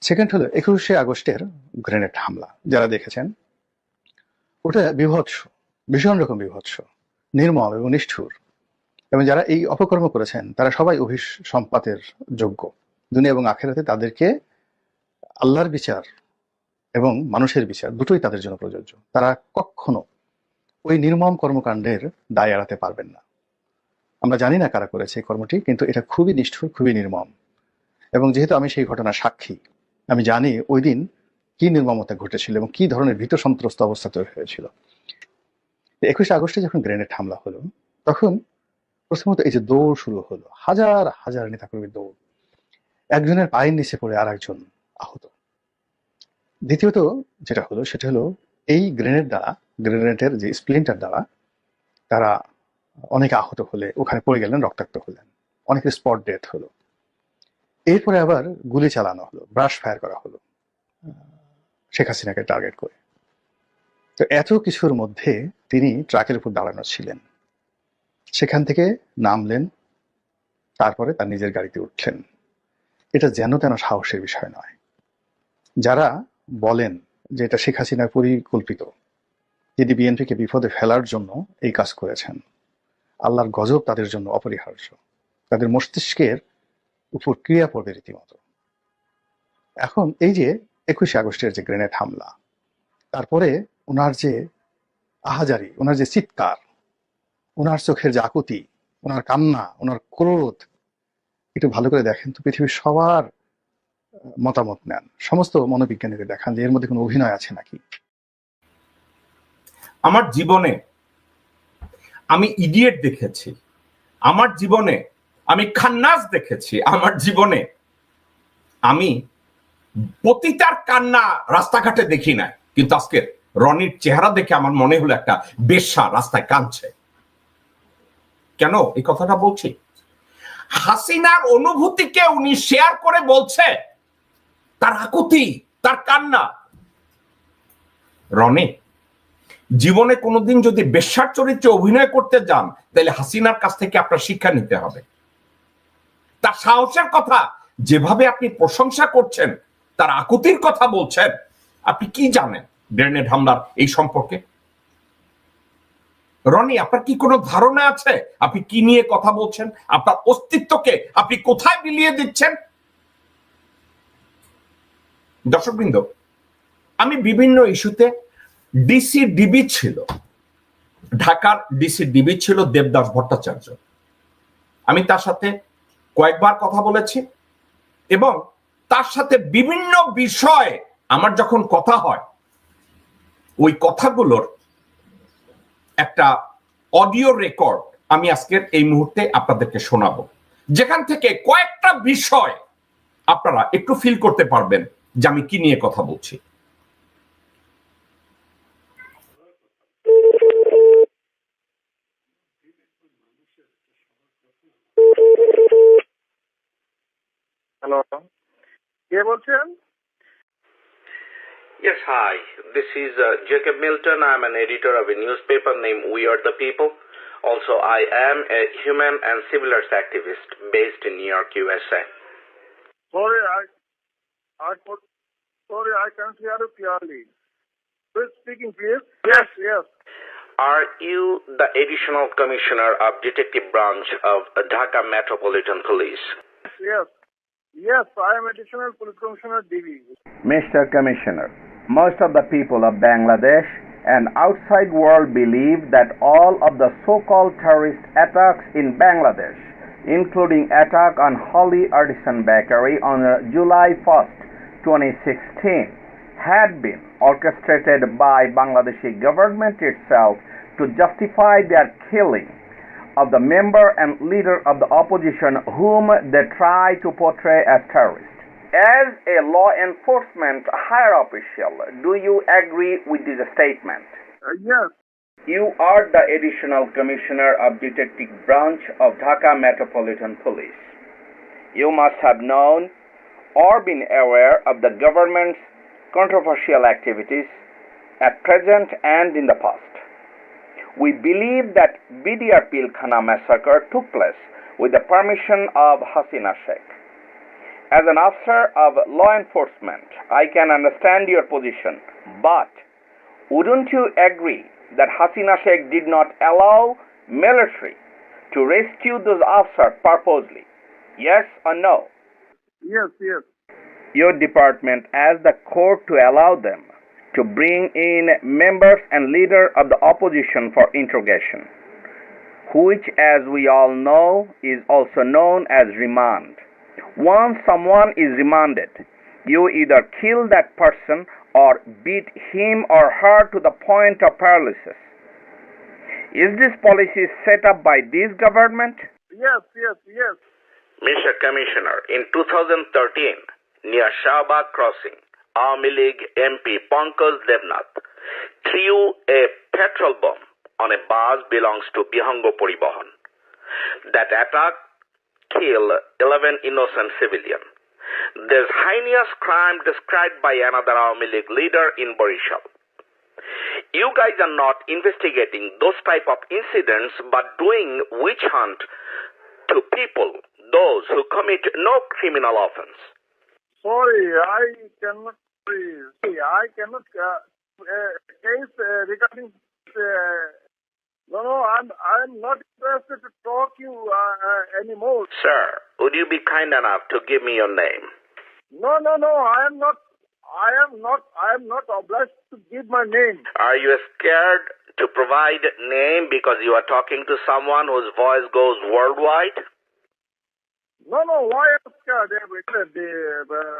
Second হলো একুশে আগস্টের গ্রেনেড হামলা, যারা দেখেছেন। ওটা বিভৎস, ভীষণ রকম বিভৎস নির্মম এবং নিষ্ঠুর। এবং যারা এই অপকর্ম করেছেন, তারা সবাই অভিস সম্পাতের যোগ্য। দুনিয়া এবং আখেরাতে তাদেরকে আল্লাহর বিচার এবং মানুষের বিচার দুটোই তাদের জন্য প্রযোজ্য। তারা কখনো ওই নির্মম কর্মকাণ্ডের দায় এড়াতে পারবেন না। আমরা জানি না কারা করেছে এই কর্মটি, কিন্তু এটা খুবই নিষ্ঠুর, খুবই নির্মম। এবং যেহেতু আমি সেই ঘটনার সাক্ষী আমি জানি ওই দিন কি নির্মমতা ঘটেছিল এবং কি ধরনের ভীত সন্ত্রস্ত অবস্থা তৈরি হয়েছিল। একুশে আগস্টে যখন গ্রেনেড হামলা হলো, তখন প্রথমত এই যে দৌড় শুরু হলো, হাজার হাজার নেতাকর্মীর দৌড়। একজনের পায়ের নিচে পড়ে আর একজন আহত। দ্বিতীয়ত যেটা হলো, সেটা হলো এই গ্রেনেড দ্বারা, গ্রেনেডের যে স্প্লিন্টার দ্বারা, তারা অনেকে আহত হলে ওখানে পড়ে গেলেন, রক্তাক্ত হলেন। অনেকের স্পট ডেথ হলো। এরপরে আবার গুলি চালানো হলো ব্রাশ ফায়ার করা হলো শেখ হাসিনাকে টার্গেট করে। তো এত কিছুর মধ্যে তিনি ট্রাকের উপর দাঁড়ানো ছিলেন। সেখান থেকে নামলেন, তারপরে তার নিজের গাড়িতে উঠলেন। এটা যেন তেন সাহসের বিষয় নয়। যারা বলেন যে এটা শেখ হাসিনার পরিকল্পিত যিনি বিএনপিকে বিপদে ফেলার জন্য এই কাজ করেছেন, আল্লাহর গজব তাদের জন্য অপরিহার্য। তাদের মস্তিষ্কের উপর ক্রিয়া পড়বে রীতিমতো। এখন এই যে একুশে আগস্টের যে গ্রেনেড হামলা, তারপরে ওনার যে আহাজারি, ওনার যে চিৎকার, ওনার চোখের যে আকুতি, ওনার কান্না, ওনার ক্রোধ, একটু ভালো করে দেখেন তো পৃথিবীর সবার মতামত নেন। সমস্ত মনোবিজ্ঞানীদের দেখান যে এর মধ্যে কোনো অভিনয় আছে নাকি। আমার জীবনে আমি ইডিয়েট দেখেছি। আমার জীবনে আমি খান্নাস দেখেছি আমার জীবনে। আমি পতিতার কান্না রাস্তাঘাটে দেখি না কিন্তু আজকে রনির চেহারা দেখে আমার মনে হলো একটা বেশ্যা রাস্তায় কাঁদছে। কেন এই কথাটা বলছি? হাসিনার অনুভূতিকে উনি শেয়ার করে বলছে, তার আকুতি, তার কান্না। রনি, জীবনে কোনোদিন যদি বেশ্যার চরিত্রে অভিনয় করতে যান, তাহলে হাসিনার কাছ থেকে আপনার শিক্ষা নিতে হবে। তার সাহসের কথা, যেভাবে আপনি প্রশংসা করছেন, তার আকুতির কথা বলছেন, আপনি কি জানেন গ্রেনেড হামলার এই সম্পর্কে? রনি, আপনার কি কোনো ধারণা আছে? আপনি কি নিয়ে কথা বলছেন? আপনার অস্তিত্বকে আপনি কোথায় বিলিয়ে দিচ্ছেন? দর্শকবৃন্দ, আমি বিভিন্ন ইস্যুতে ডিসি ডিবি ছিল। ঢাকার ডিসি ডিবি ছিল দেবদাস ভট্টাচার্য। আমি তার সাথে কয়েকবার কথা বলেছি এবং তার সাথে বিভিন্ন বিষয়ে আমার যখন কথা হয়, ওই কথাগুলোর একটা অডিও রেকর্ড আমি আজকের এই মুহূর্তে আপনাদেরকে শোনাবো। যেখান থেকে কয়েকটা বিষয় আপনারা একটু ফিল করতে পারবেন যে আমি কি নিয়ে কথা বলছি। হ্যালো কে বলছেন Yes, hi. This is uh, Jacob Milton. I'm an editor of a newspaper named We Are the People. Also, I am a human and civil rights activist based in New York, USA. Sorry, I, I could, sorry, I can't hear you clearly. Who is speaking, please? Yes, yes. Are you the additional commissioner of detective branch of Dhaka Metropolitan Police? Yes. Yes, I am additional police commissioner DB. Mr. Commissioner, most of the people of Bangladesh and outside world believe that all of the so-called terrorist attacks in Bangladesh, including attack on Holly Artisan Bakery on uh, July 1st, 2016, had been orchestrated by Bangladeshi government itself to justify their killing of the member and leader of the opposition whom they try to portray as terrorists. As a law enforcement higher official, do you agree with this statement? Uh, yes, You are the additional commissioner of detective branch of Dhaka Metropolitan Police. You must have known or been aware of the government's controversial activities at present and in the past. We believe that BDR Pilkhana massacre took place with the permission of Hasina Sheikh. As an officer of law enforcement, I can understand your position, but wouldn't you agree that Hasina Sheikh did not allow military to rescue those officers purposely? Yes or no? Yes, yes. Your department asked the court to allow them to bring in members and leader of the opposition for interrogation, which as we all know is also known as remand. Once someone is remanded, you either kill that person or beat him or her to the point of paralysis. Is this policy set up by this government? Yes, yes, yes. Mr. Commissioner, in 2013, near Shahbag Crossing, Army League MP Pankaj Devnath threw a petrol bomb on a bus belongs to Bihango Poribahan. That attack killed 11 innocent civilians. This heinous crime described by another Army League leader in Barishal. You guys are not investigating those type of incidents but doing witch hunt to people, those who commit no criminal offense. Sorry, I cannot. See, I cannot. Uh, uh, case uh, regarding. Uh, no, no, I'm. I'm not interested to talk you uh, uh, anymore. Sir, would you be kind enough to give me your name? No, no, no. I am not. I am not. I am not obliged to give my name. Are you scared to provide name because you are talking to someone whose voice goes worldwide? No, no. Why I scared? Uh, because,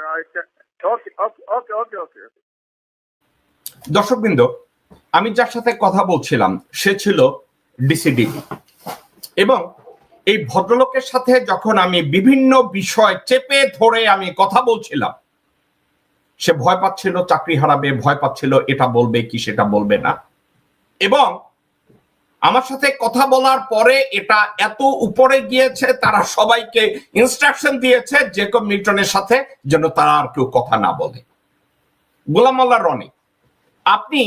uh. Okay, okay, okay, okay. দর্শকবৃন্দ আমি যার সাথে কথা বলছিলাম সে ছিল DCDB এবং এই ভদ্রলোকের সাথে যখন আমি বিভিন্ন বিষয় চেপে ধরে আমি কথা বলছিলাম সে ভয় পাচ্ছিল চাকরি হারাবে ভয় পাচ্ছিল এটা বলবে কি সেটা বলবে না এবং আমার সাথে কথা বলার পরে এটা এত উপরে গিয়েছে, তারা সবাইকে ইনস্ট্রাকশন দিয়েছে জেকব মিল্টনের সাথে যেন তারা আর কেউ কথা না বলে। গোলাম মোল্লা রনি, আপনি,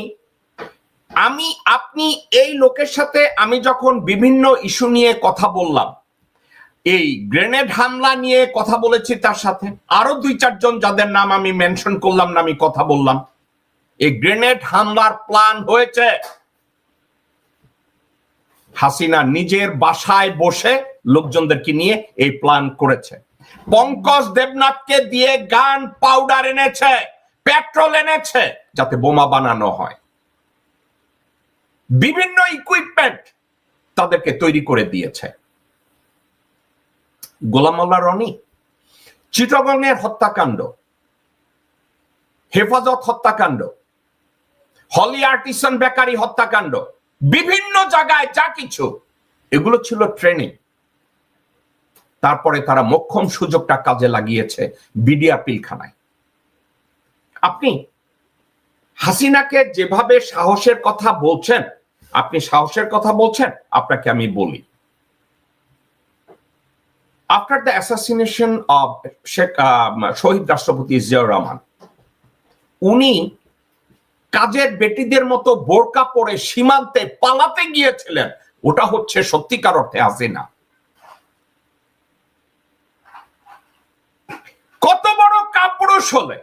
আমি, আপনি এই লোকের সাথে আমি যখন বিভিন্ন ইস্যু নিয়ে কথা বললাম, এই গ্রেনেড হামলা নিয়ে কথা বলেছি তার সাথে, আরও দুই চারজন যাদের নাম আমি মেনশন করলাম না, আমি কথা বললাম, এই গ্রেনেড হামলার প্ল্যান হয়েছে। হাসিনা নিজের বাসায় বসে লোকজনদেরকে নিয়ে এই প্ল্যান করেছে। পঙ্কজ দেবনাথকে দিয়ে গান পাউডার এনেছে পেট্রোল এনেছে, যাতে বোমা বানানো হয়। বিভিন্ন ইকুইপমেন্ট তাদেরকে তৈরি করে দিয়েছে। গোলাম মোল্লা রনি, চিটগংয়ের হত্যাকাণ্ড, হেফাজত হত্যাকাণ্ড, হলি আর্টিসন বেকারি হত্যাকাণ্ড বিভিন্ন জায়গায় যা কিছু, এগুলো ছিল ট্রেনিং তারপরে তারা মক্ষম সুযোগটা কাজে লাগিয়েছে বিডিআর পিলখানায়। আপনি হাসিনাকে যেভাবে সাহসের কথা বলছেন, আপনি সাহসের কথা বলছেন, আপনাকে আমি বলি। After the assassination of Sheikh শহীদ রাষ্ট্রপতি জিয়াউর রহমান, উনি কাজের বেটিদের মতো বোরকা পরে সীমান্তে পালাতে গিয়েছিলেন। ওটা হচ্ছে সত্যিকার অর্থে হাসিনা। কত বড় কাপুরুষ হলে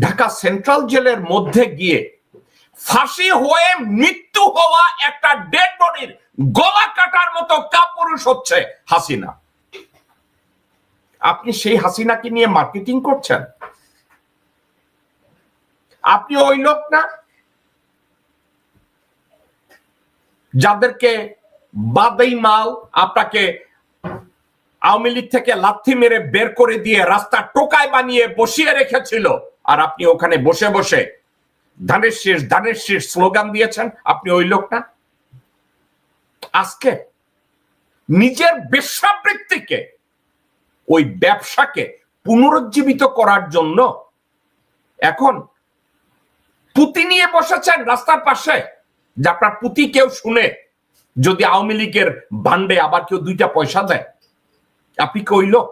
ঢাকা সেন্ট্রাল জেলের মধ্যে গিয়ে ফাঁসি হয়ে মৃত্যু হওয়া একটা ডেড বডির গলা কাটার মতো কাপুরুষ হচ্ছে হাসিনা। আপনি সেই হাসিনাকে নিয়ে মার্কেটিং করছেন? আপনি ওই লোক না যাদেরকে বাদেই মাল আপনাকে আওয়ামী লীগ থেকে লাথি মেরে বের করে দিয়ে রাস্তা টোকায় বানিয়ে বসিয়ে রেখেছিল। আর আপনি ওখানে বসে বসে ধানের শীষ ধানের শীষ স্লোগান দিয়েছেন, আপনি ওই লোক না? আজকে নিজের বেশ্যাবৃত্তিকে, ওই ব্যবসাকে পুনরুজ্জীবিত করার জন্য এখন পুঁতি নিয়ে বসেছেন রাস্তার পাশে, যে আপনার পুঁতি কেউ শুনে যদি আওয়ামী লীগের বান্ডে আবার কেউ দুইটা পয়সা দেয়, আপনি কি ওই লোক?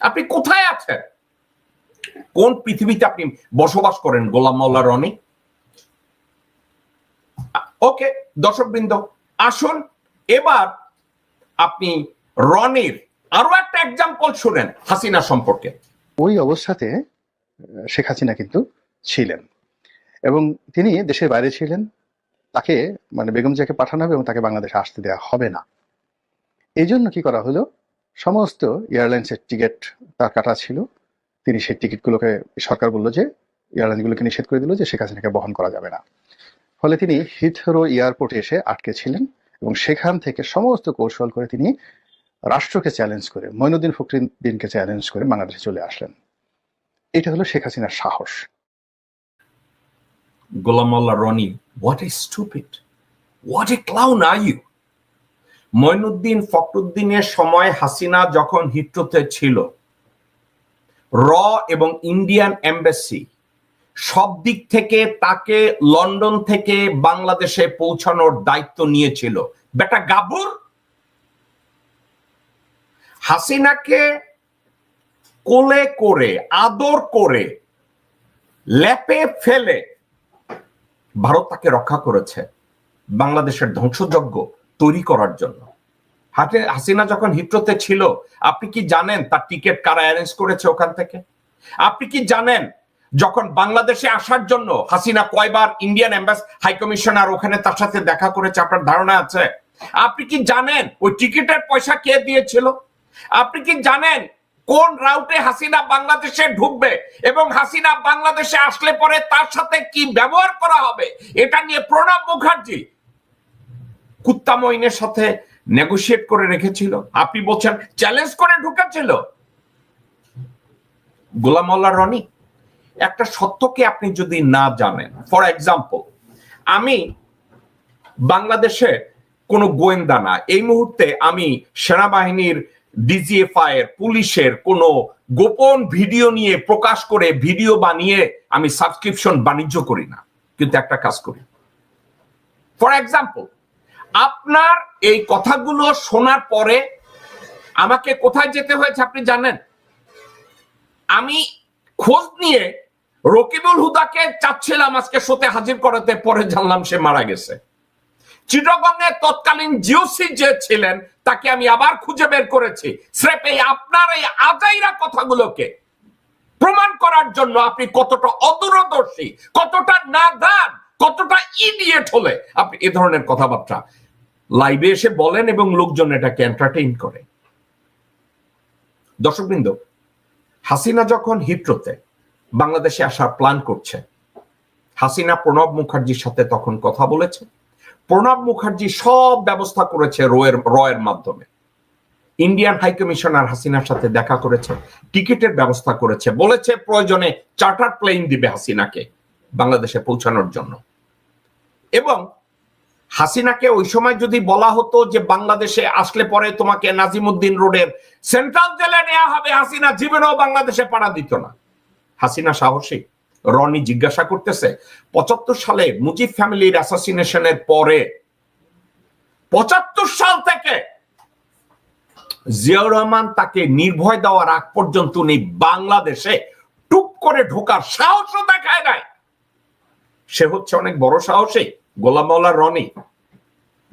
আপনি কোথায় আছেন? কোন পৃথিবীতে আপনি বসবাস করেন গোলাম মাওলা রনি? ওকে দর্শক বৃন্দ আসুন, এবার আপনি রনির আরও একটা এক্সাম্পল শুনেন, হাসিনা সম্পর্কে। ওই অবস্থাতে শেখ হাসিনা কিন্তু ছিলেন। এবং তিনি দেশের বাইরে ছিলেন। তাকে মানে বেগম জিয়াকে পাঠানো হবে এবং তাকে বাংলাদেশে আসতে দেওয়া হবে না। এই জন্য কি করা হলো? সমস্ত এয়ারলাইন্সের টিকিট তার কাটা ছিল। তিনি সেই টিকিটগুলোকে, সরকার বলল যে এয়ারলাইনগুলোকে নিষেধ করে দিল যে, শেখ হাসিনাকে বহন করা যাবে না। ফলে তিনি হিথরো এয়ারপোর্টে এসে আটকে ছিলেন এবং সেখান থেকে সমস্ত কৌশল করে তিনি রাষ্ট্রকে চ্যালেঞ্জ করে, মইনুদ্দিন ফখরুদ্দিনকে চ্যালেঞ্জ করে বাংলাদেশে চলে আসলেন। এটা হলো শেখ হাসিনার সাহস। Golam Molla Rony what a stupid what a clown are you Moinuddin ফখরুদ্দিনের সময় হাসিনা যখন হিট্রোতে ছিল, র এবং ইন্ডিয়ান এম্বাসি সব দিক থেকে তাকে লন্ডন থেকে বাংলাদেশে পৌঁছানোর দায়িত্ব নিয়েছিল। বেটা গাবুর! হাসিনাকে কোলে করে, আদর করে ল্যাপে ফেলে ভারত তাকে রক্ষা করেছে বাংলাদেশের ধ্বংসযজ্ঞ তৈরি করার জন্য। হাতে হাসিনা যখন হিট্রোতে ছিল, আপনি কি জানেন তার টিকিট কারা অ্যারেঞ্জ করেছে ওখান থেকে? আপনি কি জানেন যখন বাংলাদেশে আসার জন্য হাসিনা কয়বার ইন্ডিয়ান এম্বাস হাই কমিশনার ওখানে তার সাথে দেখা করেছে, আপনার ধারণা আছে? আপনি কি জানেন ওই টিকিটের পয়সা কে দিয়েছিল? আপনি কি জানেন কোন রাউটে হাসিনা বাংলাদেশে ঢুকবে এবং হাসিনা বাংলাদেশে আসলে পরে তার সাথে কি ব্যবহার করা হবে? এটা নিয়ে প্রণব মুখার্জি কুত্তা মইনের সাথে নেগোশিয়েট করে রেখেছিল। আপনি বলছেন চ্যালেঞ্জ করে ঢুকেছিল? গোলাম মোল্লা রনি, একটা সত্যকে আপনি যদি না জানেন ফর এক্সাম্পল আমি বাংলাদেশে কোনো গোয়েন্দা না। এই মুহূর্তে আমি সেনাবাহিনীর ডিজিএফআই এর, পুলিশের কোনো গোপন ভিডিও নিয়ে প্রকাশ করে ভিডিও বানিয়ে আমি সাবস্ক্রিপশন বাণিজ্য করি না, কিন্তু একটা কাজ করি। ফর এক্সাম্পল আপনার এই কথাগুলো শোনার পরে আমাকে কোথায় যেতে হয়েছে আপনি জানেন? আমি খোঁজ নিয়ে রকিবুল হুদাকে চাচ্ছিলাম আজকে শোতে হাজির করাতে, পরে জানলাম সে মারা গেছে। চিটগঙ্গে তৎকালীন জিওসি যে ছিলেন, তাকে আমি আবার খুঁজে বের করেছি। স্রেফ এই আপনার এই আজাইরা কথাগুলোকে প্রমাণ করার জন্য আপনি কতটা অদূরদর্শী, কতটা নাদান, কতটা ইডিয়েট হলে আপনি এ ধরনের কথাবার্তা লাইভে এসে বলেন এবং লোকজন এটাকে এন্টারটেইন করে। দর্শকবৃন্দ, হাসিনা যখন হিট্রোতে বাংলাদেশে আসার প্ল্যান করছে, হাসিনা প্রণব মুখার্জির সাথে তখন কথা বলেছে। প্রণব মুখার্জি সব ব্যবস্থা করেছে রয়ের রয়ের মাধ্যমে। ইন্ডিয়ান হাই কমিশনার হাসিনার সাথে দেখা করেছে, টিকিটের ব্যবস্থা করেছে, বলেছে প্রয়োজনে চার্টার প্লেন দিবে হাসিনাকে বাংলাদেশে পৌঁছানোর জন্য। এবং হাসিনাকে ওই সময় যদি বলা হতো যে বাংলাদেশে আসলে পরে তোমাকে নাজিমুদ্দিন রোডের সেন্ট্রাল জেলে নেওয়া হবে, হাসিনা জীবনেও বাংলাদেশে পাড়া দিত না। হাসিনা সাহসী। রনি জিজ্ঞাসা করতেছে, পঁচাত্তর সালে মুজিব ফ্যামিলির অ্যাসাসিনেশনের পরে, পঁচাত্তর সাল থেকে জিয়াউর রহমান তাকে নির্ভয় দেওয়ার আগ পর্যন্ত উনি বাংলাদেশে টুপ করে ঢোকার সাহসও দেখায় নাই। সে হচ্ছে অনেক বড় সাহসী, Golam Mowla Rony.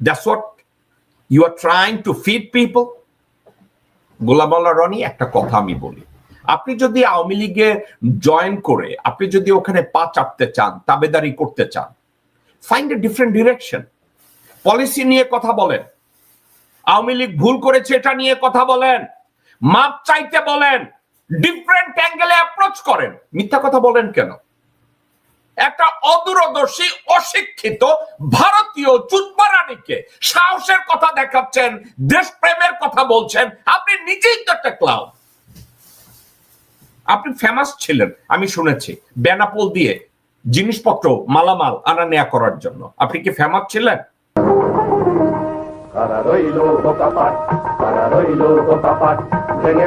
That's what you are trying to feed people Golam Mowla Rony একটা কথা আমি বলি। আপনি যদি আওয়ামী লীগে জয়েন করে, আপনি যদি ওখানে পা চাপতে চান, তাবেদারি করতে চান find a different direction policy নিয়ে কথা বলেন। আওয়ামী লীগ ভুল করেছে, এটা নিয়ে কথা বলেন। মাপ চাইতে বলেন। ডিফারেন্ট অ্যাঙ্গেলে অ্যাপ্রোচ করেন। মিথ্যা কথা বলেন কেন? একটা অদূরদর্শী, অশিক্ষিত, ভারতীয় চুতবারানিকে সাহসের কথা দেখাচ্ছেন, দেশপ্রেমের কথা বলছেন। আপনি নিজেই তো একটা ক্লাউড আপনি ফেমাস ছিলেন, আমি শুনেছি। বেনাপোল দিয়ে জিনিসপত্র, মালামাল আনা নেয়া করার জন্য। আপনি কি ফেমাস ছিলেন? ভেঙে